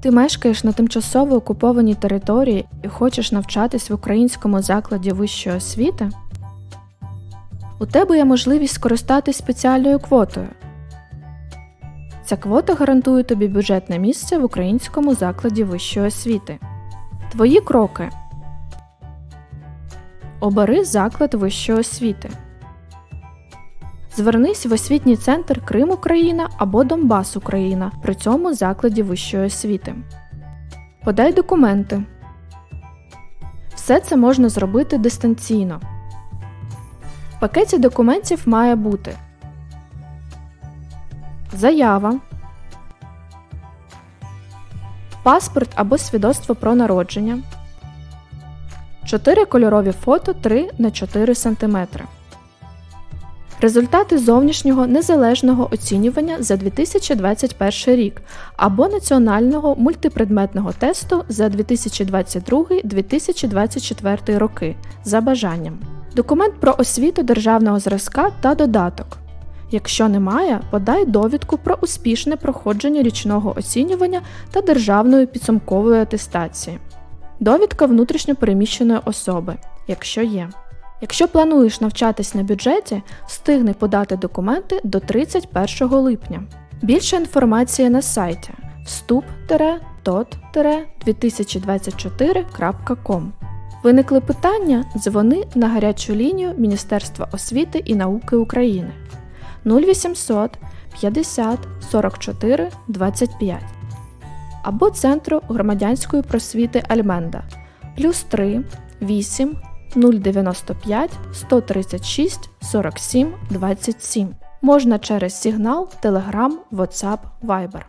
Ти мешкаєш на тимчасово окупованій території і хочеш навчатись в українському закладі вищої освіти? У тебе є можливість скористатись спеціальною квотою. Ця квота гарантує тобі бюджетне місце в українському закладі вищої освіти. Твої кроки. Обери заклад вищої освіти. Звернись в освітній центр Крим Україна або Донбас Україна при цьому закладі вищої освіти. Подай документи. Все це можна зробити дистанційно. В пакеті документів має бути заява, паспорт або свідоцтво про народження, 4 кольорові фото 3 на 4 см. Результати зовнішнього незалежного оцінювання за 2021 рік або національного мультипредметного тесту за 2022-2024 роки за бажанням. Документ про освіту державного зразка та додаток. Якщо немає, подай довідку про успішне проходження річного оцінювання та державної підсумкової атестації. Довідка внутрішньопереміщеної особи, якщо є. Якщо плануєш навчатись на бюджеті, встигни подати документи до 31 липня. Більше інформації на сайті вступ-tot-2024.com. Виникли питання? Дзвони на гарячу лінію Міністерства освіти і науки України 0800 50 44 25 або Центру громадянської просвіти Альменда плюс 3 8 095 136 47 27. Можна через Сигнал, Telegram, WhatsApp, Viber.